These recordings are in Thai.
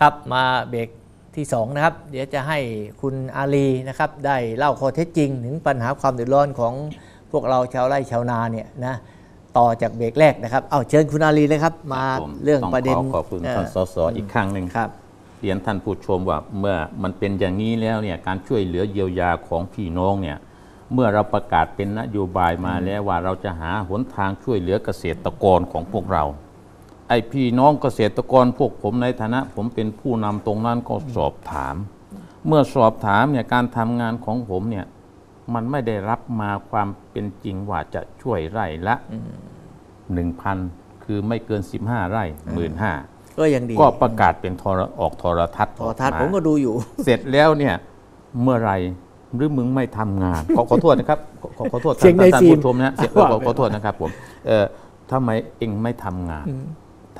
ครับมาเบรกที่2นะครับเดี๋ยวจะให้คุณอาลีนะครับได้เล่าข้อเท็จจริง ถึงปัญหาความเดือดร้อนของพวกเราชาวไร่ชาวนาเนี่ยนะต่อจากเบรกแรกนะครับเอาเชิญคุณอาลีเลยครับมาผมเรื่องต้ประเด็นขอขอบคุณท่านสเอ่อสอีกครั้งหนึ่งครับเรียนท่านผู้ชมว่าเมื่อมันเป็นอย่างนี้แล้วเนี่ยการช่วยเหลือเยียวยาของพี่น้องเนี่ยเมื่อเราประกาศเป็นนโยบายมาแล้วว่าเราจะหาหนทางช่วยเหลือเกษตรกรของพวกเรา ไอพี่น้องเกษตรกรพวกผมในฐานะ ผมเป็นผู้นำตรงนั้นก็สอบถาม เมื่อสอบถามเนี่ยการทำงานของผมเนี่ยมันไม่ได้รับมาความเป็นจริงว่าจะช่วยไร่ละหนึ่งพันคือไม่เกิน15ไร่หมื่นห้าก็ยังดีก็ประกาศเป็นโทรออกโทรทัศน์โทรทัศน์ออผมก็ดูอยู่ เสร็จแล้วเนี่ยเมื่อไหรหรือมึงไม่ทำงาน ขอขอโทษนะครับ ขอขอขอโทษเสียงในท่านซีนผู้ชมนะเสียงขอขอขอโทษนะครับผมเอ่อทำไมเองไม่ทำงาน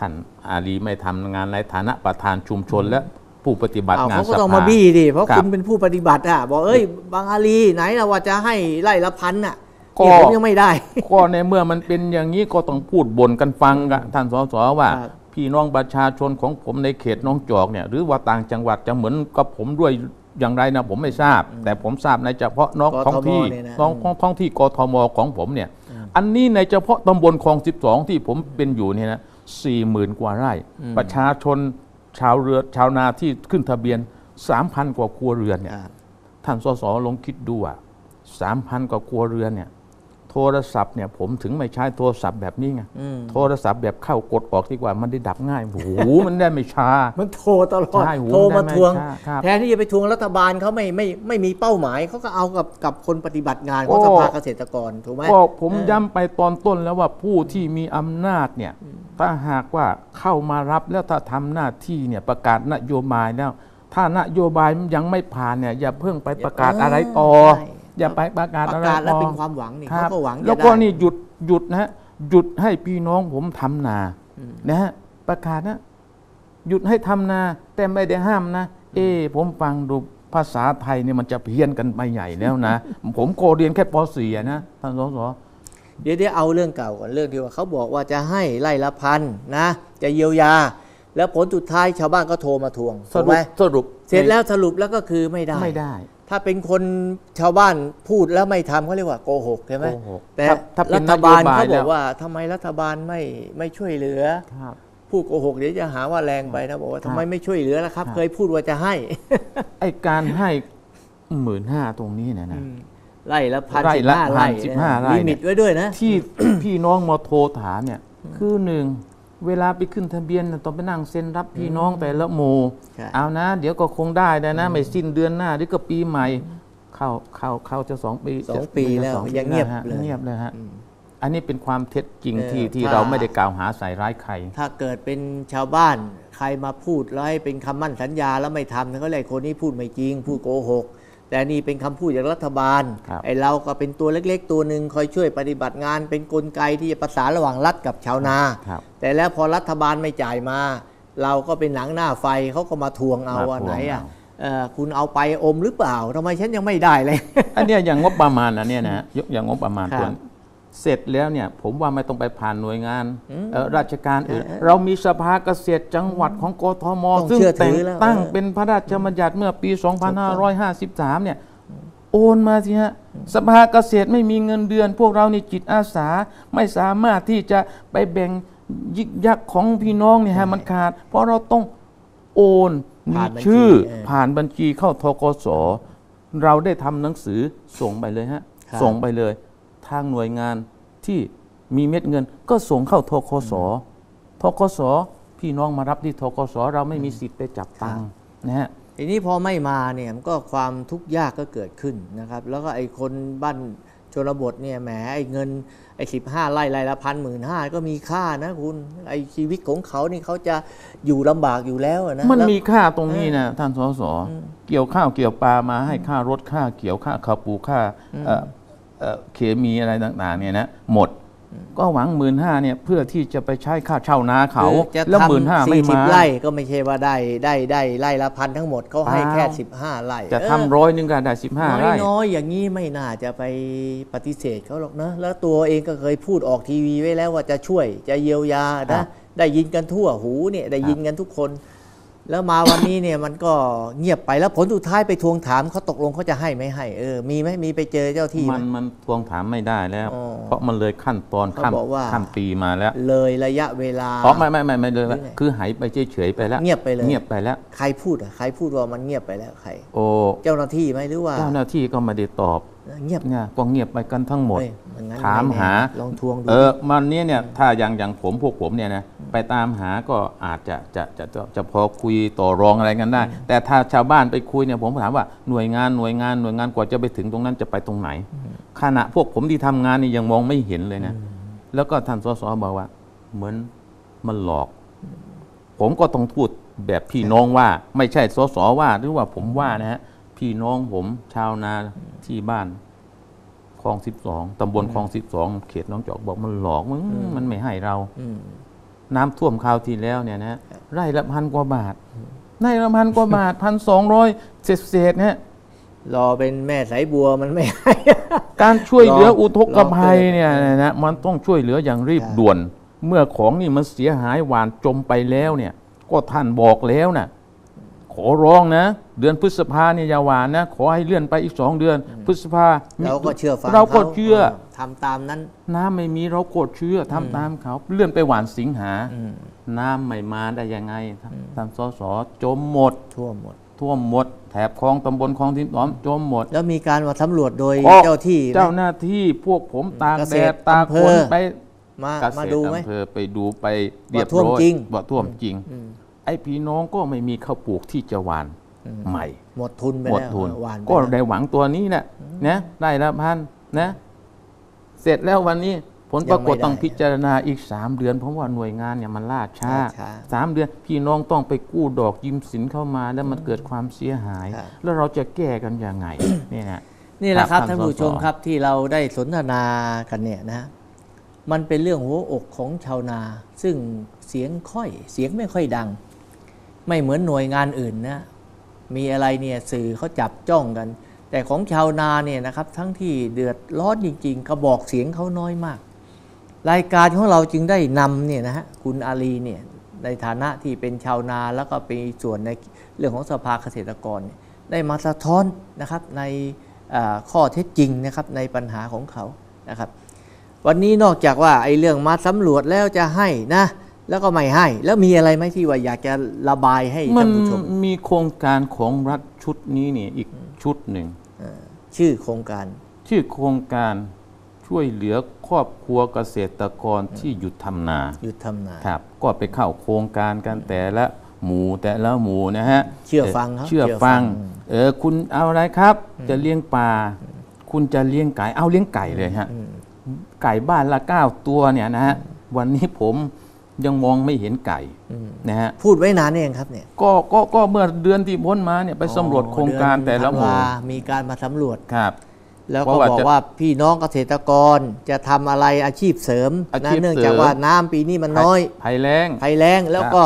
ท่านอาลีไม่ทำงานในฐานะประธานชุมชนและผู้ปฏิบัติเอางานเขาก็สต้องภามาบี้ดิเพราะครับคุณเป็นผู้ปฏิบัติอะบอกเอ้ยบางอาลีไหนเราว่าจะให้ไล่ละพันอะก็เนี่ยผมยังไม่ได้ก็ในเมื่อมันเป็นอย่างนี้ก็ต้องพูดบ่นกันฟังกันท่านสสว่าครับพี่น้องประชาชนของผมในเขตน้องจอกเนี่ย หรือว่าต่างจังหวัดจะเหมือนกับผมด้วยอย่างไรนะผมไม่ทราบ แต่ผมทราบในเฉพาะน้องกทมท้องที่เนี่ยนะน้องท้องท้องที่กทมของผมเนี่ย อันนี้ในเฉพาะตำบลคลอง 12 ที่ผมเป็นอยู่เนี่ยนะ สี่หมื่นกว่าไร่ ประชาชนชาวเรือชาวนาที่ขึ้นทะเบียน 3,000 กว่าครัวเรือนเนี่ยครับท่านสสลองคิดดูอะสามพันกว่าครัวเรือนเนี่ย โทรศัพท์เนี่ยผมถึงไม่ใช้โทรศัพท์แบบนี้ไงอืมโทรศัพท์แบบเข้ากดออกดีกว่ามันได้ดับง่ายโอ้โหมันได้ไม่ช้า มันโทรตลอดใช่โหโทรมาได้ไหมทวงครับแทนที่จะไปทวงรัฐบาลเขาไม่ไม่ไม่มีเป้าหมายเขาก็เอากับกับคนปฏิบัติงานของโอ้สภาเกษตรกรถูกไหมก็ผมย้ำไปตอนต้นแล้วว่าผู้ที่มีอำนาจเนี่ยถ้าหากว่าเข้ามารับแล้วถ้าทำหน้าที่เนี่ยประกาศนโยบายแล้ว ถ้านโยบายยังไม่ผ่านเนี่ยอย่าเพิ่งไปประกาศอะไรต่อใช่ อย่าไปประกาศปอะไรระกาศแล้วต่อเป็นความหวังนี่ครัเขาบก็หวังจะแล้วก็ได้นี่หยุดหยุดนะฮะหยุดให้พี่น้องผมทำนานะฮะประกาศนะหยุดให้ทำนา แต่ไม่ได้ห้ามนะ เอ้ผมฟังดูภาษาไทยเนี่ยมันจะเพี้ยนกันไปใหญ่แล้วนะ ผมโกเรียนแค่ป .4 อะนะท่านสสเดี๋ยวเดี๋ยวเอาเรื่องเก่าก่อนเรื่องที่ว่าเขาบอกว่าจะให้ไล่ละพันนะ จะเยียวยา แล้วผลสุดท้ายชาวบ้านก็โทรมาทวงสถูกรุไหมปสรุป เสร็จแล้วสรุปแล้วก็คือไม่ได้ไม่ได้ ถ้าเป็นคนชาวบ้านพูดแล้วไม่ทำเขาเรียกว่าโกหกใช่ไหมโกหกแต่ถ้าถ้าเป็รันฐบาลนโยบายเขาบแล้อกวว่าทำไมรัฐบาลไม่ไม่ช่วยเหลือ ครับ พูดโกหกเดี๋ยวจะหาว่าแรงไปนะบอกว่าครัทำบไมไม่ช่วยเหลือล่ะครับ ครับ เคยพูดว่าจะให้ ไอการให้หมื่นห้าตรงนี้เนยนะ ไล่ละพันไร่สิบละห้าพัไร่นสิบห้าไร่ลิมิตไว้ด้วยนะ ที่ พี่น้องมาโทรถามเนี่ย คือหนึ่ง เวลาไปขึ้นทะเบียนน่ะต้องไปนั่งเซ็นรับพี่น้องแต่ละหมู่ใช่ เอานะ เดี๋ยวก็คงได้นะนะไม่สิ้นเดือนหน้าหรือก็ปีใหม่ เข้าเข้าเข้าจะสองปีสองจะปีแล้วจะสอยังเงียบแวฮะเลย เงียบเลยฮะอันนี้เป็นความเท็จจริงเออที่ที่ถ้า เราไม่ได้กล่าวหาใส่ร้ายใคร ถ้าเกิดเป็นชาวบ้านใครมาพูดแล้วให้เป็นคำมั่นสัญญาแล้วไม่ทำเขาเลยกคนนี้พูดไม่จริง พูดโกหก แต่นี่เป็นคำพูดจากรัฐบาลครับไอ้เราก็เป็นตัวเล็กๆ ตัวหนึ่งคอยช่วยปฏิบัติงาน เป็นกลไกที่จะประสานระหว่างรัฐกับชาวนาครับแต่แล้วพอรัฐบาลไม่จ่ายมา เราก็เป็นหนังหน้าไฟเขาก็มาทวงเอามาว่าทวงไหนอะเอาเอ่อคุณเอาไปอมหรือเปล่าทำไมฉันยังไม่ได้เลย อันเนี้ยอย่างงบประมาณนะเนี่ยนะยกอย่างงบประมาณครับตัวนี้ เสร็จแล้วเนี่ยผมว่าไม่ต้องไปผ่านหน่วยงานอืมเอ่อราชการอื่นเออเรามีสภาเกษตรจังหวัดของกทมต้องซึ่งเชื่อถืแต่งอแล้วตั้งเออเป็นพระราชบัญญัติเมื่อปี 2553 เนี่ยโอนมาสิฮะสภาเกษตรไม่มีเงินเดือน พวกเรานี่จิตอาสาไม่สามารถที่จะไปแบ่งยิกยักของพี่น้องเนี่ยฮะมันขาด เพราะเราต้องโอนมีผ่านบัญชีชื่อเออผ่านบัญชีเข้าทกสเราได้ทำหนังสือส่งไปเลยฮะครับส่งไปเลย ทางหน่วยงานที่มีเม็ดเงิน ก็ส่งเข้าทกสทกสพี่น้องมารับที่ทกสเราไม่มีสิทธิ์ไปจับตังค์นะฮะทีนี้พอไม่มาเนี่ยมันก็ความทุกข์ยากก็เกิดขึ้นนะครับ แล้วก็ไอ้คนบ้านชนบทเนี่ยแหมไอ้เงินไอ้สิบห้าไร่ไร่ละพันหมื่นห้าก็มีค่านะคุณไอ้ชีวิตของเขานี่เขาจะอยู่ลำบากอยู่แล้วอะนะมันแล้วมีค่าตรงนี้นะท่านสสเกี่ยวข้าวเกี่ยวปลามาให้ค่ารถค่าเกี่ยวค่าข้าวปลูกค่า เอ่อเอ่อเคมีอะไรต่างๆเนี่ยนะหมดก็หวังหมื่นห้าเนี่ยเพื่อที่จะไปใช้ค่าเช่านาเขาคือจะแล้วหมื่นห้าทำไม่สี่สิบมาไร่ก็ไม่ใช่ว่าได้ได้ได้ไร่ละพันทั้งหมดเขาให้แค่เปล่าสิบห้าไร่จะเออทำร้อยหนึงก็ได้สิบห้าน้อยไร่น้อยอย่างนี้ไม่น่าจะไปปฏิเสธเขาหรอกนะ แล้วตัวเองก็เคยพูดออกทีวีไว้แล้วว่าจะช่วยจะเยียวยาครันะบได้ยินกันทั่วหูเนี่ยได้ยินกันทุกคน แล้วมาวันนี้เนี่ยมันก็เงียบไปแล้วผลสุดท้ายไปทวงถามเขาตกลงเขาจะให้ไม่ให้เออมีไหมมีไปเจอเจ้าที่ไหมมันมันทวงถามไม่ได้แล้วอ๋อเพราะมันเลยขั้นตอนเขาข้ามบอกว่าข้ามปีมาแล้ว เลยระยะเวลาอ๋อไม่ไม่ไม่ไม่เลยหรือไงคือหายไปเฉยๆไปแล้ว เงียบไปเลยเงียบไปแล้ว ใครพูดอะใครพูดว่ามันเงียบไปแล้วใคร โอ้เจ้าหน้าที่ไหมหรือว่าเจ้าหน้าที่ก็ไม่ได้ตอบเงียบเนี่ยก็เงียบไปกันทั้งหมดเอ้ยนงั้นถามไแน่หาลองทวงดูเออมันเนี้ยเนี่ยถ้าอย่างอย่างผมพวกผมเนี่ยนะ ไปตามหาก็อาจจะจะจะจะจะพอคุยต่อรองอะไรกันได้ แต่ถ้าชาวบ้านไปคุยเนี่ยผมถามว่าหน่วยงานหน่วยงานหน่วยงานกว่าจะไปถึงตรงนั้นจะไปตรงไหนขณะพวกผมที่ทำงานนี่ยังมองไม่เห็นเลยนะแล้วก็ท่านสสบอกว่า เหมือนมันหลอก ผมก็ต้องพูดแบบพี่น้องว่า ไม่ใช่สสว่าหรือว่าผมว่านะฮะพี่น้องผมชาวนาที่บ้านคลองสิบสองตำบลคลองสิบสองเขตหน้องจอกบอกมันหลอกมึงมันไม่ให้เราอืม น้ำท่วมคราวที่แล้วเนี่ยนะไร่ละพันกว่าบาทไร่ละพันกว่าบาทพันสองร้อยเศษเศษๆนะฮะรอเป็นแม่สายบัวมันไม่ให้การช่วยเหลือรออุทกภัยรอเกิดเนี่ยนะมันต้องช่วยเหลืออย่างรีบครับด่วน เมื่อของนี่มันเสียหายหวานจมไปแล้วเนี่ย ก็ท่านบอกแล้วนะ ขอร้องนะ เดือนพฤษภาเนี่ยอย่าหวานนะ ขอให้เลื่อนไปอีกสองเดือน พฤษภาเราก็เชื่อฟังเราก็ขเชื่อทำตามนั้น น้ำไม่มีเราก็เชื่อทำตามเขาเลื่อนไปหวานสิงหาอืมน้ำไม่มาได้ยังไงท่านสสจมหมดทั่วหมดท่วมหมดแถบคลองตำบลคลองทิมหอมจมหมด แล้วมีการมาสำรวจโดยก็เจ้าที่ไหมเจ้าหน้าที่พวกผมตากเกแดษตดรตากอำเภฝอนไปมาเกษมาตรดูไหมอำเภอไปดูไปเรียบว่าท่วมร้อยจริงว่าท่วมจริง อืมไอ้พี่น้องก็ไม่มีข้าวปลูกที่จะหวานใหม่ หมดทุนไปหมดแล้วทุนหวานไปก็แล้วได้หวังตัวนี้แหละนะได้ละพันนะ เสร็จแล้ววันนี้ผลปรากฏต้องพิจารณาอีกสามเดือน เพราะว่าหน่วยงานเนี่ยมันล่าช้าล่าช้าสามเดือน พี่น้องต้องไปกู้ดอกยืมสินเข้ามา แล้วมันเกิดความเสียหายครับแล้วเราจะแก้กันยังไงเนี่ยนะนี่แหละครับครับท่านผู้ชมท่านสสครับที่เราได้สนทนากันเนี่ยนะฮะมันเป็นเรื่องหัวอกของชาวนา ซึ่งเสียงค่อย เสียงไม่ค่อยดัง ไม่เหมือนหน่วยงานอื่นนะ มีอะไรเนี่ยสื่อเขาจับจ้องกัน แต่ของชาวนาเนี่ยนะครับทั้งที่เดือดร้อนจริง ๆ กระบอกเสียงเขาน้อยมาก รายการของเราจึงได้นำเนี่ยนะฮะคุณอาลีเนี่ยในฐานะที่เป็นชาวนาแล้วก็เป็นส่วนในเรื่องของสภาเกษตรกร ได้มาสะท้อนนะครับในข้อเท็จจริงนะครับในปัญหาของเขานะครับ วันนี้นอกจากว่าไอ้เรื่องมาสำรวจแล้วจะให้นะ แล้วก็ไม่ให้ แล้วมีอะไรไหมที่ว่าอยากจะระบายให้มัท่านนผู้ชมมีโครงการของรัฐชุดนี้นี่อีกชุดหนึ่งเอ่อชื่อโครงการ ชื่อโครงการช่วยเหลือครอบครัวเกษตรกรที่หยุดทำนาหยุดทำนาครับ ก็ไปเข้าโครงการกันแต่ละหมู่แต่ละหมู่นะฮะเชื่อฟังครับเชื่อเชื่อฟัฟังงเออคุณเอาอะไรครับ จะเลี้ยงปลาคุณจะเลี้ยงไก่เอาเลี้ยงไก่เลยฮะไก่บ้านละเก้าตัวเนี่ยนะฮะวันนี้ผม ยังมองไม่เห็นไก่นะฮะพูดไว้นานเองครับเนี่ยก็ก็ก็เมื่อเดือนที่พ้นมาเนี่ยไปสำรวจโครงการแต่ละหมู่เดือนธันวามีการมาสำรวจครับแล้วเพก็ราะว่าบอกจะว่าพี่น้องเกษตรกรจะทำอะไรอาชีพเสริมอานะชีพเนื่องเสริมจากว่าน้ำปีนี้มันน้อยภัยแรงภัยแล้งแล้วก็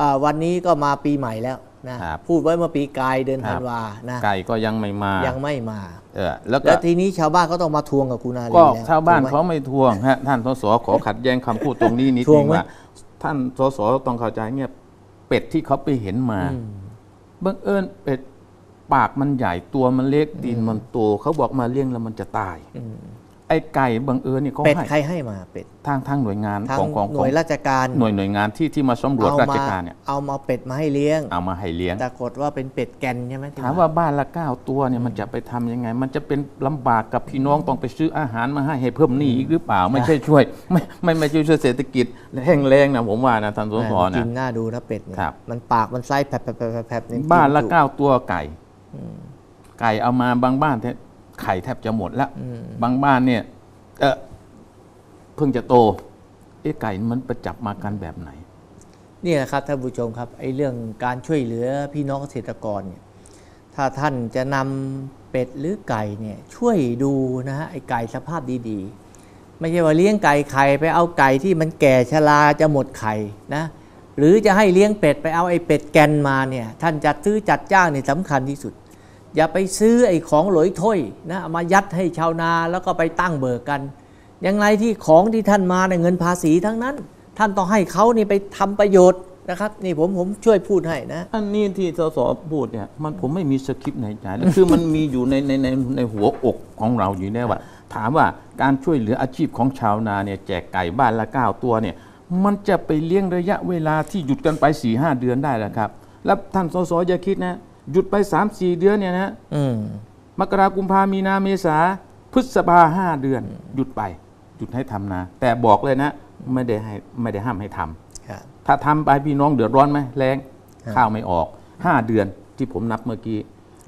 อ่าวันนี้ก็มาปีใหม่แล้ว นะครับพูดไว้เมื่อปีกายเดือนครัธับนวานะไก่ก็ยังไม่มายังไม่มาเออแล้วก็แล้วทีนี้ชาวบ้านก็ต้องมาทวงกับคุณอาลีก็แล้วชาวบ้านถูกไหมเขาไม่ทวงฮะท่านสสขอขัดแย้งคำพูดตรงนี้นิดทวนึงงไหมว่าท่านสสต้องเข้าใจเนี่ยเป็ดที่เขาไปเห็นมาบังเอิญเป็ดปากมันใหญ่ตัวมันเล็กดินมันโตเขาบอกมาเลี้ยงแล้วมันจะตาย ไอ้ไก่บังเอิญเนี่ยเขาเป็ดให้ใครให้มาเป็ดทางทางหน่วยงานทางของของหขน่องวยราชการหน่วยหน่วยงานที่ที่มาสำรวจเอาราชมาการเนี่ยเอามาเป็ดมาให้เลี้ยง เอามาให้เลี้ยงปรากฏว่าเป็นเป็ดแกนใช่ไหมที่ถามว่าบ้านละเก้าตัวเนี่ยมันจะไปทำยังไง มันจะเป็นลำบากกับพี่น้องต้องไปซื้ออาหารมาให้ให้เพิ่มหนี้อีกหรือเปล่า ไม่ใช่ช่วย ไม่ไม่ไม่ใช่ช่วยเศรษฐกิจแห้งแรงนะผมว่านะท่านสสแม่กินะนหน้าดูนะเป็ดเนี่ยครับมันปากมันไส้แผลบแผลบแผลบแผลบเนี่ยบ้านละจุเก้าตัวไก่ไก่เอามาบางบ้านแทบ ไข่แทบจะหมดแล้ว บางบ้านเนี่ยเออเพิ่งจะโตเอ๊ะไก่มันประจับมากันแบบไหนนี่แหละครับท่านผู้ชมครับไอ้เรื่องการช่วยเหลือพี่น้องเกษตรกรเนี่ยถ้าท่านจะนำเป็ดหรือไก่เนี่ยช่วยดูนะฮะไอ้ไก่สภาพดีๆ ไม่ใช่ว่าเลี้ยงไก่ไข่ไปเอาไก่ที่มันแก่ชราจะหมดไข่นะหรือจะให้เลี้ยงเป็ดไปเอาไอ้เป็ดแกนมาเนี่ยท่านจัดซื้อจัดจ้างเนี่ยสำคัญที่สุด อย่าไปซื้อไอ้ของหลอยถ้วยนะมายัดให้ชาวนาแล้วก็ไปตั้งเบิกกัน อย่างไรที่ของที่ท่านมาในเงินภาษีทั้งนั้น ท่านต้องให้เขานี่ไปทำประโยชน์นะครับ นี่ผมผมช่วยพูดให้นะ อันนี้ที่สสพูดเนี่ยมันผมไม่มีสคริปต์ในใจคือมันมีอยู่ในในในในหัวอกของเราอยู่แล้วว่า ถามว่าการช่วยเหลืออาชีพของชาวนาเนี่ยแจกไก่บ้านละเก้าตัวเนี่ยมันจะไปเลี้ยงระยะเวลาที่หยุดกันไป4ี่หเดือนได้แล้วครับ แล้วท่านสสอย่าคิดนะ หยุดไป3 4เดือนเนี่ยนะอืมมกรากุมภามีนาเมษาพฤษภาห้าเดือน หยุดไปหยุดให้ทำนา แต่บอกเลยนะ ไม่ได้ให้ไม่ได้ห้ามให้ทำครับถ้าทำไปพี่น้องเดือดร้อนไหมแรงข้าวไม่ออก5เดือนที่ผมนับเมื่อกี้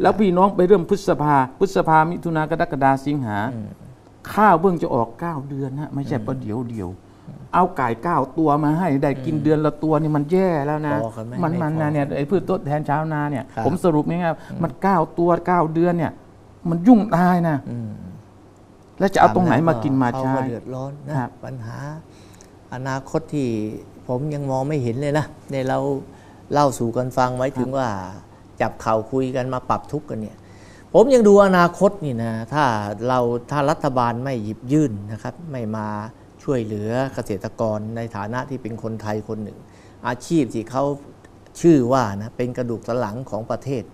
แล้วพี่น้องไปเริ่มพฤษภาพฤษภามิถุนากรกฎาสิงหา ข้าวเบิ่งจะออก9เดือนนะไม่ใช่ประเดี๋ยวเดียว เอาไก่เก้าตัวมาให้ได้กินเดือนละตัวนี่มันแย่แล้วนะ พอกันไหมมันไม่มันพอนะเนี่ยไอ้พืชทดแทนชาวนาเนี่ย ครับ ผมสรุปง่ายๆมันเก้าตัวเก้าเดือนเนี่ย มันยุ่งตายนะ อืมแล้วจะเอาตรงไหนมากินมาเขใช้ก็เดือดร้อนนะครับ ปัญหา อนาคตที่ผมยังมองไม่เห็นเลยนะในเราเล่าสู่กันฟังไว้ถึงว่า จับเข่าคุยกันมาปรับทุกข์กันเนี่ย ผมยังดูอนาคตนี่นะ ถ้าเราถ้ารัฐบาลไม่หยิบยื่นนะครับ ไม่มา ช่วยเหลือเกษตรกรในฐานะที่เป็นคนไทยคนหนึ่ง อาชีพที่เขาชื่อว่านะเป็นกระดูกสันหลังของประเทศ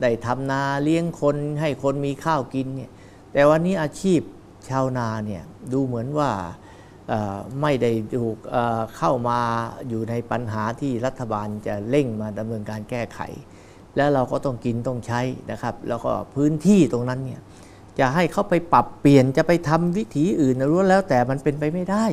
ได้ทำนาเลี้ยงคนให้คนมีข้าวกินเนี่ยแต่วันนี้อาชีพชาวนาเนี่ยดูเหมือนว่าไม่ได้ถูกเอ่อเข้ามาอยู่ในปัญหาที่รัฐบาลจะเร่งมาดำเนินการแก้ไข แล้วเราก็ต้องกินต้องใช้นะครับ แล้วก็พื้นที่ตรงนั้นเนี่ย จะให้เขาไปปรับเปลี่ยนจะไปทำวิถีอื่นนะรู้แล้วแต่มันเป็นไปไม่ได้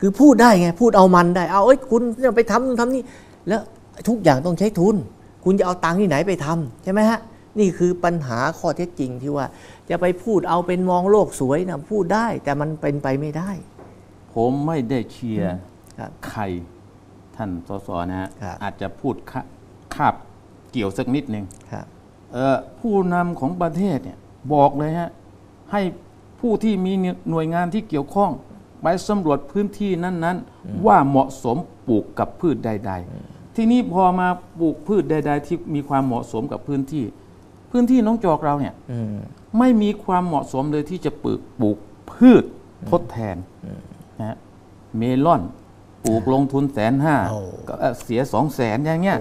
คือพูดได้ไงพูดเอามันได้ เอาเอ้ยคุณจะไปทำนู่นทำนี่แล้วทุกอย่างต้องใช้ทุน คุณจะเอาตังค์ที่ไหนไปทำใช่ไหมฮะนี่คือปัญหาข้อเท็จจริงที่ว่า จะไปพูดเอาเป็นมองโลกสวยนะพูดได้แต่มันเป็นไปไม่ได้ ผมไม่ได้เชียร์ครับใครท่านสสนะฮะครับอาจจะพูดคาคาบเกี่ยวสักนิดหนึ่งครับเอ่อผู้นำของประเทศเนี่ย บอกเลยฮะให้ผู้ที่มีหน่วยงานที่เกี่ยวข้อง ไปสำรวจพื้นที่นั้น ๆ ว่าเหมาะสมปลูกกับพืชใด ๆ ที่นี้พอมาปลูกพืชใด ๆ ที่มีความเหมาะสมกับพื้นที่ พื้นที่น้องจอกเราเนี่ยอืมไม่มีความเหมาะสมเลยที่จะปลูกปลูกพืชทดแทนนะฮะเมลอนปลูกลงทุนแสนห้าโอ้ก็เอ่อเสียสองแสนอย่างเงี้ย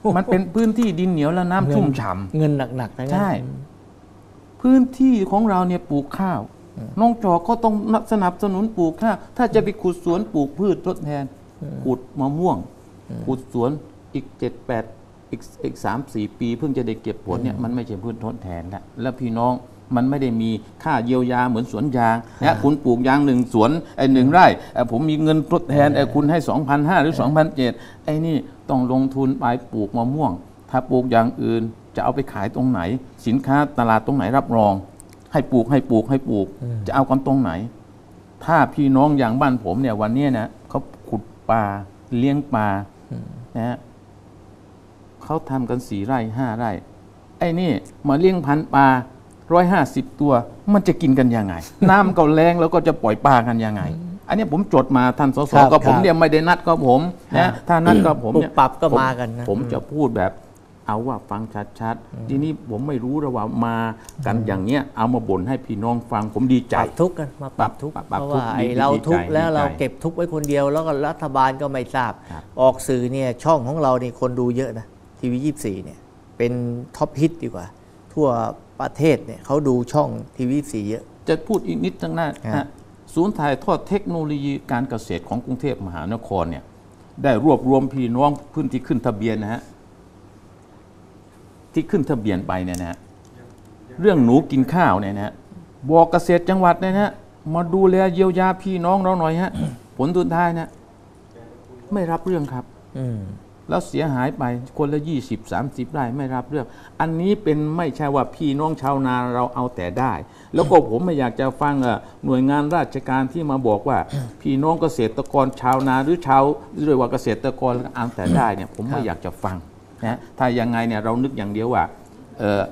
โอ้มันเป็นพื้นที่ดินเหนียวและน้ำชุ่มฉ่ำเงินหนักๆนะงั้นใช่ พื้นที่ของเราเนี่ยปลูกข้าวน้องจอกก็ต้องสนับสนุนปลูกข้าวถ้าจะไปขุดสวนปลูกพืชทดแทนขุดมะม่วงขุดสวนอีกเจ็ดแปดอีกอีกสามสี่ปี เพิ่งจะได้เก็บผลเนี่ยมันไม่ใช่พืชทดแทนแล้วแล้วพี่น้องมันไม่ได้มีค่าเยียวยาเหมือนสวนยางนะคุณปลูกยางหนึ่งสวนไอ้หนึ่งไร่เอ่อผมมีเงินทดแทนไอ้คุณให้สองพันห้าหรือสองพันเจ็ดไอ้นี่ต้องลงทุนไปปลูกมะม่วง ถ้าปลูกอย่างอื่น จะเอาไปขายตรงไหน สินค้าตลาดตรงไหนรับรอง ให้ปลูกให้ปลูกให้ปลูก จะเอากันตรงไหน ถ้าพี่น้องอย่างบ้านผมเนี่ยวันเนี้ยนะเขาขุดปลาเลี้ยงปลานะฮะเขาทำกันสี่ไร่ห้าไร่ ไอ้นี่มาเลี้ยงพันธุ์ปลาร้อยห้าสิบตัว มันจะกินกันยังไง น้ำก็แรงแล้วก็จะปล่อยปลากันยังไง อันนี้ผมจดมาท่านสสครับก็ผมครับ เนี่ยไม่ได้นัดก็ผมครันะบถ้านัดก็ผมปรับเนี่ยปรับก็ผมมากันนะ ผมจะพูดแบบ เอาว่าฟังชัดๆ ทีนี้ผมไม่รู้ระว่ามากันอย่างเนี้ยเอามาบ่นให้พี่น้องฟังผมดีใจปรับทุกข์กันมาปรับทุกข์ปรับปรับเพราะทุกว่าข์ไอ้ดีเราดีใจทุกข์แล้วดีใจเราเก็บทุกข์ไว้คนเดียว แล้วก็รัฐบาลก็ไม่ทราบครับออกสื่อเนี่ยช่องของเรานี่คนดูเยอะนะทีวียี่สี่เนี่ยเป็นท็อปฮิตดีกว่า ทั่วประเทศเนี่ยเขาดูช่องทีวีสี่เยอะ จะพูดอีกนิดทั้งหน้าครับฮะศูนย์ถ่ายทอดเทคโนโลยีการเกษตรของกรุงเทพมหานครเนี่ยได้รวบรวมพี่น้องพื้นที่ขึ้นทะเบียนนะฮะ ที่ขึ้นทะเบียนไปเนี่ยนะฮะเรื่องหนูกินข้าวเนี่ยนะฮะบอกเกษตรจังหวัดเนี่ยนะฮะมาดูแลเยียวยาพี่น้องเราหน่อยฮะผลสุดท้ายนะไม่รับเรื่องครับอืมแล้วเสียหายไปคนละ20 30ไร่ไม่รับเรื่อง อันนี้เป็นไม่ใช่ว่าพี่น้องชาวนาเราเอาแต่ได้ แล้วก็ผมไม่อยากจะฟังเอ่อหน่วยงานราชการที่มาบอกว่า พี่น้องเกษตรกรชาวนาหรือชาวเรียกว่าเกษตรกรเอาแต่ได้เนี่ยผมไม่อยากจะฟัง นะถ้ายังไงเนี่ยเรานึกอย่างเดียวว่าเออ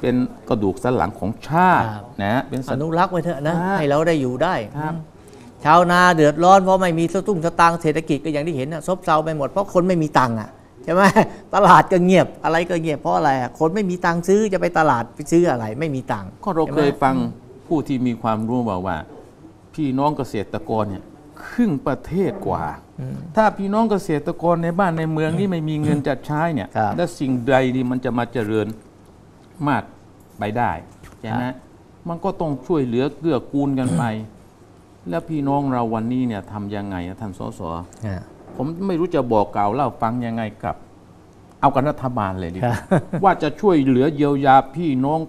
เป็นกระดูกสันหลังของชาติครับนะฮะเป็นอสัน นุรักษ์ไว้เถอะนะ ครับให้เราได้อยู่ได้ครับชาวนาเดือดร้อนเพราะไม่มีสตุ้งสตางค์เศรษฐกิจก็อย่างที่เห็นนะซบเซาไปหมดเพราะคนไม่มีตังค์อะใช่ไหม ตลาดก็เงียบอะไรก็เงียบเพราะอะไรอะคนไม่มีตังค์ซื้อจะไปตลาดไปซื้ออะไร ไม่มีตังค์ ก็เราใช่ไหมเคยฟังผู้ที่มีความรู้บอกว่า พี่น้องเกษตรกรเนี่ย ครึ่งประเทศกว่า ถ้าพี่น้องเกษตรกรในบ้านในเมืองนี่ไม่มีเงินจะใช้เนี่ยครับแล้วสิ่งใดนี่มันจะมาเจริญมากไปได้ใช่ไหมมันก็ต้องช่วยเหลือเกื้อกูลกันไป แล้วพี่น้องเราวันนี้เนี่ยทำยังไงอะท่านสสอ่าผมไม่รู้จะบอกกล่าวเล่าฟังยังไงกับ เอากันรัฐบาลเลยดีกว่าว่าจะช่วยเหลือเยียวยาพี่น้อง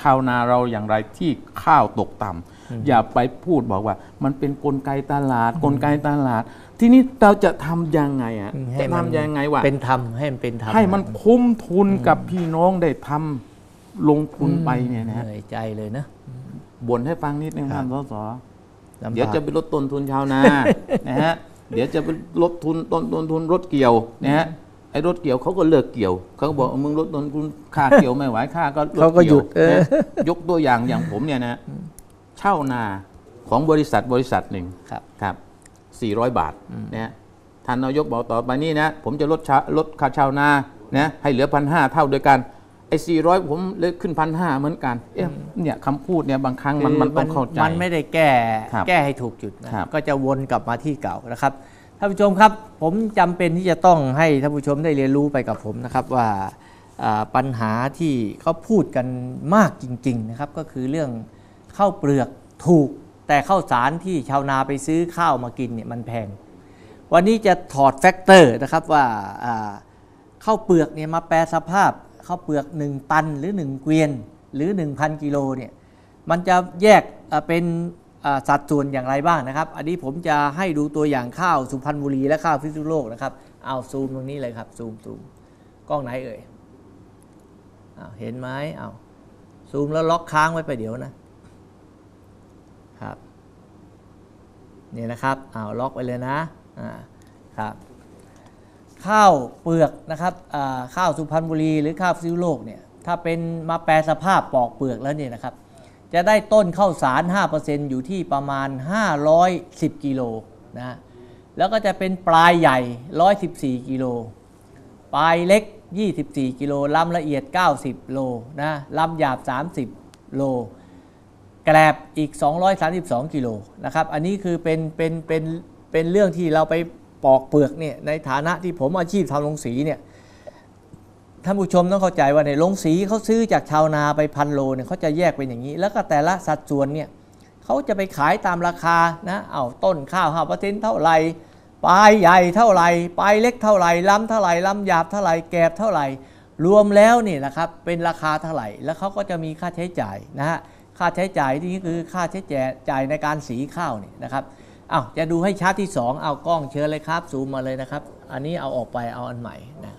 ชาวนาเราอย่างไรที่ข้าวตกต่ำ อย่าไปพูดบอกว่า มันเป็นกลไกตลาด กลไกตลาด ทีนี้เราจะทำยังไงอะให้จะมันทำยังไงวะเป็นธรรมให้มันเป็นธรรมให้มันคุ้มทุนกับพี่น้องได้ทำลงทุนไปเนี่ยนะฮะเหนื่อยใจเลยนะบ่นให้ฟังนิดนึงครัท่าบนสสลำบากเดี๋ยวจะไปลดต้นทุนชาวนานะฮะเดี๋ยวจะไปลดทุนต้นต้นทุนรถเกี่ยวนะฮะไอ้รถเกี่ยวเขาก็เลิกเกี่ยว เขาก็บอกเอามึงลดต้นทุนค่าเกี่ยวไม่ไหวค่าก็ลเขาก็หยุดเกี่วเออนะยกตัวอย่างอย่างผมเนี่ยนะ เช่านาของบริษัทบริษัทหนึ่งครับครับ400 บาทนะฮะท่านนายกบอกต่อไปนี่นะ ผมจะลดชาลดค่าเช่านานะให้เหลือพันห้าเท่าเดียวกันไอ้400ผมเลยขึ้นพันห้าเหมือนกันเอ๊ะเนี่ยคำพูดเนี่ยบางครั้งมันมันต้องเข้าใจ มันไม่ได้แก้ครับแก้ให้ถูกจุดนะครับก็จะวนกลับมาที่เก่านะครับท่านผู้ชมครับ ผมจำเป็นที่จะต้องให้ท่านผู้ชมได้เรียนรู้ไปกับผมนะครับว่าอ่าปัญหาที่เขาพูดกันมากจริง ๆ นะครับ ก็คือเรื่อง ข้าวเปลือกถูก แต่ข้าวสารที่ชาวนาไปซื้อข้าวมากินเนี่ยมันแพง วันนี้จะถอดแฟกเตอร์นะครับว่าข้าวเปลือกเนี่ยมาแปลสภาพข้าวเปลือก 1 ตันหรือ 1 เกวียนหรือ 1,000 กิโลเนี่ยมันจะแยกเป็นสัดส่วนอย่างไรบ้างนะครับ อันนี้ผมจะให้ดูตัวอย่างข้าวสุพรรณบุรีและข้าวพิษณุโลกนะครับ เอาซูมตรงนี้เลยครับซูมซูมกล้องไหนเอ่ยเห็นไหมเอาซูมแล้วล็อกค้างไว้ไปเดี๋ยวนะ ครับนี่นะครับเอาล็อกไว้เลยนะครับข้าวเปลือกนะครับข้าวสุพรรณบุรีหรือข้าวฟิวโลกเนี่ยถ้าเป็นมาแปลสภาพปอกเปลือกแล้วเนี่ยนะครับ จะได้ต้นข้าวสาร 5%อยู่ที่ประมาณ 510 กิโลนะฮะแล้วก็จะเป็นปลายใหญ่ 114 กิโลปลายเล็ก 24 กิโลลำละเอียด 90 โลนะลำหยาบ 30 โล แกลบอีก 232 กิโลนะครับอันนี้คือเป็นเป็นเป็นเป็นเรื่องที่เราไปปอกเปลือกเนี่ยในฐานะที่ผมอาชีพทำโรงสีเนี่ยท่านผู้ชมต้องเข้าใจว่าในโรงสีเขาซื้อจากชาวนาไปพันโลเนี่ยเขาจะแยกเป็นอย่างนี้ แล้วก็แต่ละสัดส่วนเนี่ยเขาจะไปขายตามราคานะเอาต้นข้าวห้าเปอร์เซ็นต์เท่าไหร่ปลายใหญ่เท่าไหร่ปลายเล็กเท่าไหร่ลำเท่าไหร่ลำหยาบเท่าไหร่แกบเท่าไหร่รวมแล้วเนี่ยนะครับเป็นราคาเท่าไหร่ แล้วเขาก็จะมีค่าใช้จ่ายนะฮะ ค่าใช้จ่ายที่นี่คือค่าใช้จ่ายในการสีข้าวเนี่ยนะครับอ้าวจะดูให้ชัดที่ 2 เอากล้องเชิญเลยครับซูมมาเลยนะครับ อันนี้เอาออกไปเอาอันใหม่นะ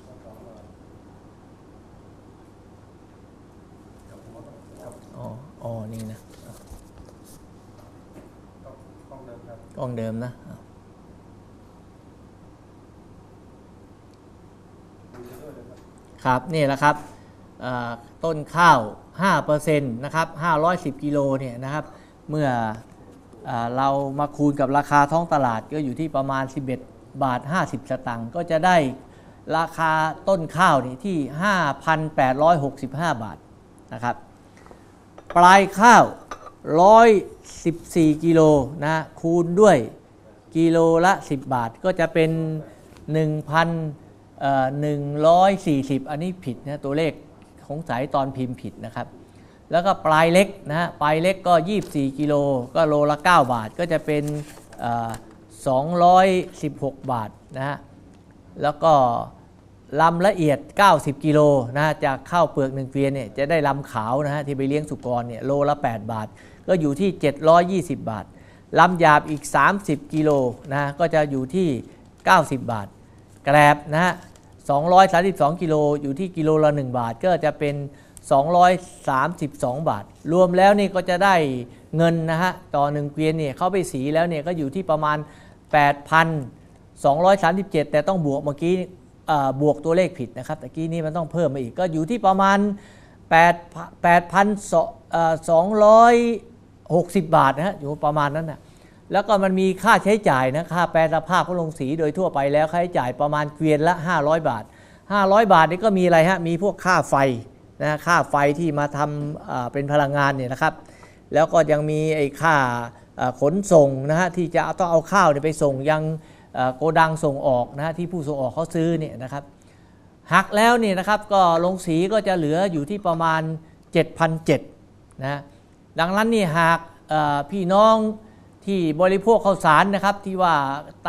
อ๋ออ๋อนี่นะกล้องเดิมนะ ครับ นี่แหละครับต้นข้าว 5%นะครับ510กิโลเนี่ยนะครับเมื่ออเรามาคูณกับราคาท้องตลาดก็อยู่ที่ประมาณ 11 บาท 50 สตางค์ก็จะได้ราคาต้นข้าวนี่ที่ 5,865 บาทนะครับปลายข้าว 114 กิโลนะคูณด้วยกิโลละ 10 บาทก็จะเป็น1,140 อันนี้ผิดนะตัวเลข ของสายตอนพิมพ์ผิดนะครับ แล้วก็ปลายเล็กนะฮะปลายเล็กก็ 24 กิโลก็โลละ 9 บาทก็จะเป็นเอ่อ216 บาทนะฮะแล้วก็ลำละเอียด 90 กิโลนะฮะจากข้าวเปลือกหนึ่งเกวียนเนี่ยจะได้ลำขาวนะฮะที่ไปเลี้ยงสุกรเนี่ยโลละ 8 บาท ก็อยู่ที่ 720 บาทลำหยาบอีก 30 กิโลนะฮะก็จะอยู่ที่ 90 บาท แกลบนะฮะ 232 กิโลอยู่ที่กิโลละ 1 บาทก็จะเป็น 232 บาท รวมแล้วนี่ก็จะได้เงินนะฮะต่อหนึ่งเกวียนเนี่ยเข้าไปสีแล้วเนี่ยก็อยู่ที่ประมาณ 8,237 แต่ต้องบวกเมื่อกี้บวกตัวเลขผิดนะครับตะกี้นี้มันต้องเพิ่มมาอีกก็อยู่ที่ประมาณ 8,260 บาทนะฮะอยู่ประมาณนั้นนะ แล้วก็มันมีค่าใช้จ่ายนะค่าแปรสภาพของโรงสีโดยทั่วไปแล้วค่าใช้จ่ายประมาณเกวียนละ 500 บาท 500 บาทนี่ก็มีอะไรฮะมีพวกค่าไฟนะค่าไฟที่มาทำเป็นพลังงานเนี่ยนะครับ แล้วก็ยังมีไอ้ค่าขนส่งนะฮะที่จะต้องเอาข้าวเนี่ยไปส่งยังโกดังส่งออกนะฮะที่ผู้ส่งออกเขาซื้อเนี่ยนะครับหักแล้วเนี่ยนะครับก็ลงสีก็จะเหลืออยู่ที่ประมาณ 7,700นะดังนั้นนี่หากพี่น้อง ที่บริโภคข้าวสารนะครับที่ว่า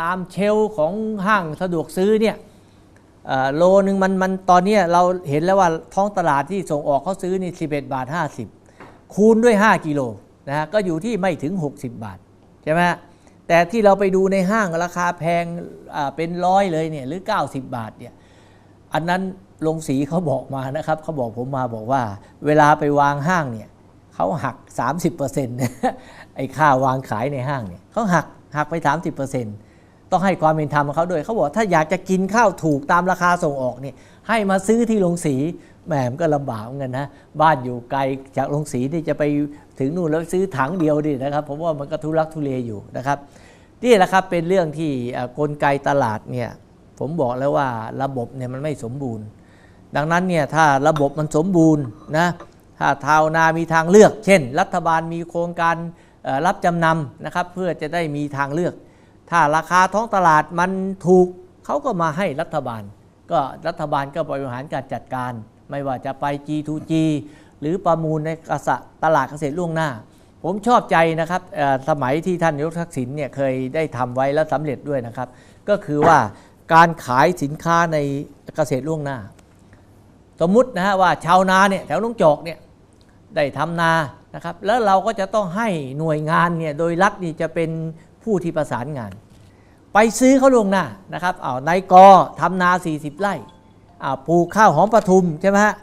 ตามเชลของห้างสะดวกซื้อเนี่ยโลนึงมันมันตอนนี้เราเห็นแล้วว่าท้องตลาดที่ส่งออกเขาซื้อนี่ 11 บาท 50 คูณด้วย 5 กิโลนะฮะก็อยู่ที่ไม่ถึง 60 บาทใช่ไหมแต่ที่เราไปดูในห้างราคาแพงเป็นร้อยเลยเนี่ยหรือ 90 บาทเนี่ยอันนั้นลงสีเขาบอกมานะครับเขาบอกผมมาบอกว่า เวลาไปวางห้างเนี่ยเขาหัก 30% ไอ้ค่าวางขายในห้างเนี่ยเขาหักหักไป 30%ต้องให้ความเป็นธรรมกับเขาด้วยเขาบอกถ้าอยากจะกินข้าวถูกตามราคาส่งออกเนี่ยให้มาซื้อที่ลงสีแหมมันก็ลำบากเหมือนกันนะบ้านอยู่ไกลจากลงสีที่จะไปถึงนู่นแล้วซื้อถังเดียวดินะครับผมว่ามันก็ทุลักทุเลอยู่นะครับนี่แหละครับเป็นเรื่องที่กลไกตลาดเนี่ยผมบอกแล้วว่าระบบเนี่ยมันไม่สมบูรณ์ ดังนั้นเนี่ยถ้าระบบมันสมบูรณ์นะถ้าทาวนามีทางเลือก เช่น รัฐบาลมีโครงการ รับจำนำนะครับเพื่อจะได้มีทางเลือก ถ้าราคาท้องตลาดมันถูกเขาก็มาให้รัฐบาล ก็รัฐบาลก็บริหารการจัดการ ไม่ว่าจะไป G2G หรือประมูลในกษตลาดเกษตรล่วงหน้า ผมชอบใจนะครับสมัยที่ท่านนายกทักษิณเนี่ยเคยได้ทำไว้แล้วสำเร็จด้วยนะครับ ก็คือว่าการขายสินค้าในเกษตรล่วงหน้า สมมุตินะฮะว่าชาวนาเนี่ยแถวน้องจอกเนี่ย ได้ทำนานะครับ แล้วเราก็จะต้องให้หน่วยงานเนี่ยโดยรัฐนี่จะเป็นผู้ที่ประสานงาน ไปซื้อเขาลงหน้านะครับเอานายกอทำนา 40 ไร่อ่าปลูกข้าวหอมปทุมใช่ไหมฮะ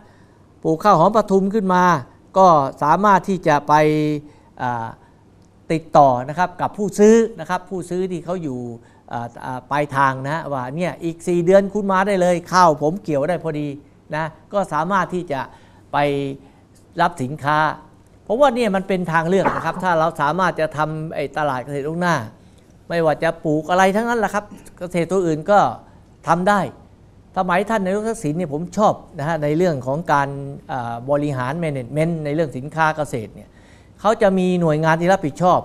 ปลูกข้าวหอมปทุมขึ้นมา ก็สามารถที่จะไปติดต่อนะครับกับผู้ซื้อนะครับผู้ซื้อที่เขาอยู่ปลายทางนะว่าเนี่ยอีก 4 เดือนคุณมาได้เลยข้าวผมเกี่ยวได้พอดีนะก็สามารถที่จะไป รับสินค้า เพราะว่าเนี่ยมันเป็นทางเลือกนะครับ ถ้าเราสามารถจะทำไอ้ตลาดเกษตรล่วงหน้า ไม่ว่าจะปลูกอะไรทั้งนั้นแหละครับ เกษตรตัวอื่นก็ทำได้สมัยท่านนายกทักษิณเนี่ยผมชอบนะฮะในเรื่องของการบริหาร management ในเรื่องสินค้าเกษตรเนี่ยเขาจะมีหน่วยงานที่รับผิดชอบ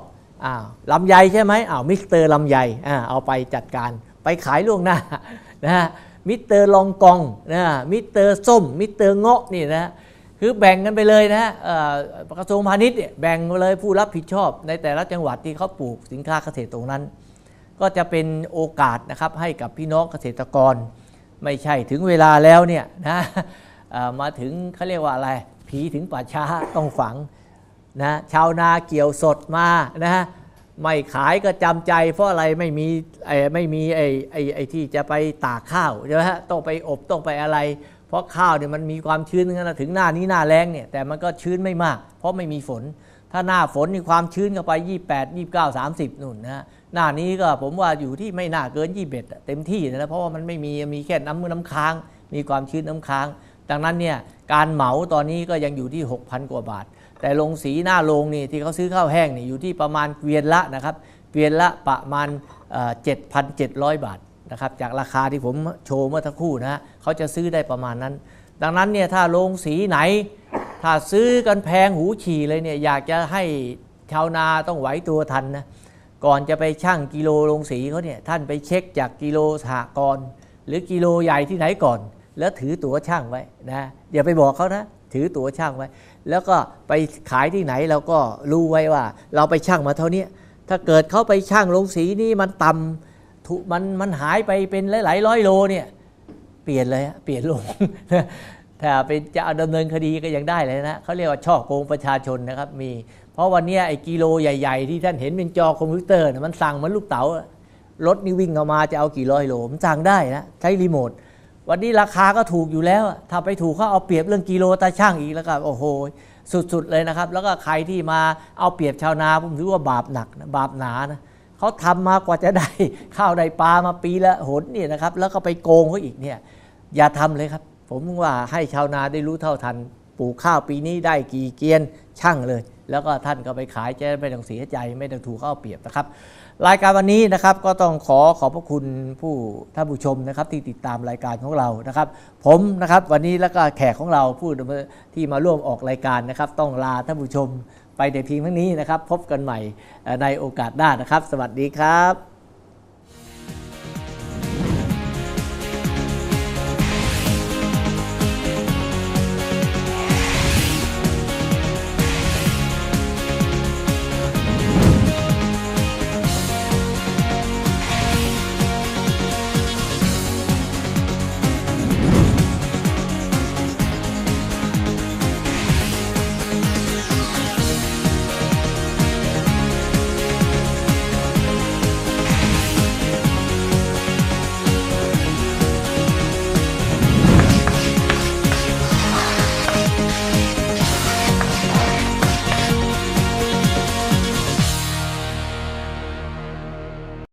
อ้าวลำไยใช่ไหมอ้าวมิสเตอร์ลำไยอ่าเอาไปจัดการไปขายล่วงหน้านะฮะมิสเตอร์ลองกองนะมิสเตอร์ส้มมิสเตอร์เงาะนี่นะ คือแบ่งกันไปเลยนะฮะกระทรวงพาณิชย์แบ่งไปเลยผู้รับผิดชอบในแต่ละจังหวัดที่เขาปลูกสินค้าเกษตรตรงนั้น ก็จะเป็นโอกาสนะครับให้กับพี่น้องเกษตรกร ไม่ใช่ถึงเวลาแล้วเนี่ยนะมาถึงเขาเรียกว่าอะไรผีถึงป่าช้าต้องฝังนะชาวนาเกี่ยวสดมานะไม่ขายก็จำใจ เพราะอะไรไม่มีไอ้ไม่มีไอ้ไอ้ไอ้ที่จะไปตากข้าวใช่ไหมฮะต้องไปอบต้องไปอะไร เพราะข้าวเนี่ยมันมีความชื้นนะถึงหน้านี้หน้าแรงเนี่ยแต่มันก็ชื้นไม่มาก เพราะไม่มีฝน ถ้าหน้าฝนมีความชื้นเข้าไป 28 29 30นู่นนะหน้านี้ก็ผมว่าอยู่ที่ไม่น่าเกิน 21 เต็มที่นะเพราะว่ามันไม่มีมีแค่น้ำมือน้ำค้าง มีความชื้นน้ำค้าง ดังนั้นเนี่ยการเหมาตอนนี้ก็ยังอยู่ที่ 6,000 กว่าบาท แต่ลงสีหน้าโรงนี่ที่เขาซื้อข้าวแห้งนี่อยู่ที่ประมาณเกวียนละนะครับเกวียนละประมาณเอ่อ7,700 บาท นะครับจากราคาที่ผมโชว์เมื่อสักครู่นะฮะเขาจะซื้อได้ประมาณนั้น ดังนั้นเนี่ยถ้าโรงสีไหน ถ้าซื้อกันแพงหูฉี่เลยเนี่ยอยากจะให้ชาวนาต้องไหวตัวทันนะก่อนจะไปชั่งกิโลลงสีเขาเนี่ยท่านไปเช็คจากกิโลสหกรณ์หรือกิโลใหญ่ที่ไหนก่อน แล้วถือตั๋วช่างไว้นะอย่าไปบอกเขานะถือตั๋วช่างไว้ แล้วก็ไปขายที่ไหนเราก็รู้ไว้ว่า เราไปช่างมาเท่านี้ถ้าเกิดเขาไปช่างลงสีนี่มันต่ำ ถูมันมันหายไปเป็นหลายร้อยโลเนี่ยเปลี่ยนเลยฮะเปลี่ยนลงถ้าเป็นจะเอาดำเนินคดีก็ยังได้เลยนะเขาเรียกว่าช่อโกงประชาชนนะครับมี เพราะวันนี้ไอ้กิโลใหญ่ ๆ ที่ท่านเห็นเป็นจอคอมพิวเตอร์มันสั่งมันลูกเต๋ารถนี่วิ่งออกมาจะเอากี่ร้อยโลมันสั่งได้นะใช้รีโมทวันนี้ราคาก็ถูกอยู่แล้ว ถ้าไปถูกเขาเอาเปรียบเรื่องกิโลตาช่างอีกแล้วก็โอ้โหสุดๆเลยนะครับ แล้วก็ใครที่มาเอาเปรียบชาวนาผมถือว่าบาปหนักนะบาปหนานะ เขาทำมากว่าจะได้ข้าวได้ปลามาปีละหนเนี่ยนะครับ แล้วก็ไปโกงเขาอีกเนี่ยอย่าทำเลยครับ ผมว่าให้ชาวนาได้รู้เท่าทันปลูกข้าวปีนี้ได้กี่เกียนช่างเลย แล้วก็ท่านก็ไปขายจะได้ไม่ต้องเสียใจไม่ต้องถูกเข้าเอาเปรียบนะครับ รายการวันนี้นะครับก็ต้องขอขอบพระคุณผู้ท่านผู้ชมนะครับที่ติดตามรายการของเรานะครับ ผมนะครับวันนี้แล้วก็แขกของเราผู้ที่มาร่วมออกรายการนะครับ ต้องลาท่านผู้ชม ไปในเพียงเท่านี้นะครับ พบกันใหม่ในโอกาสหน้านะครับ สวัสดีครับ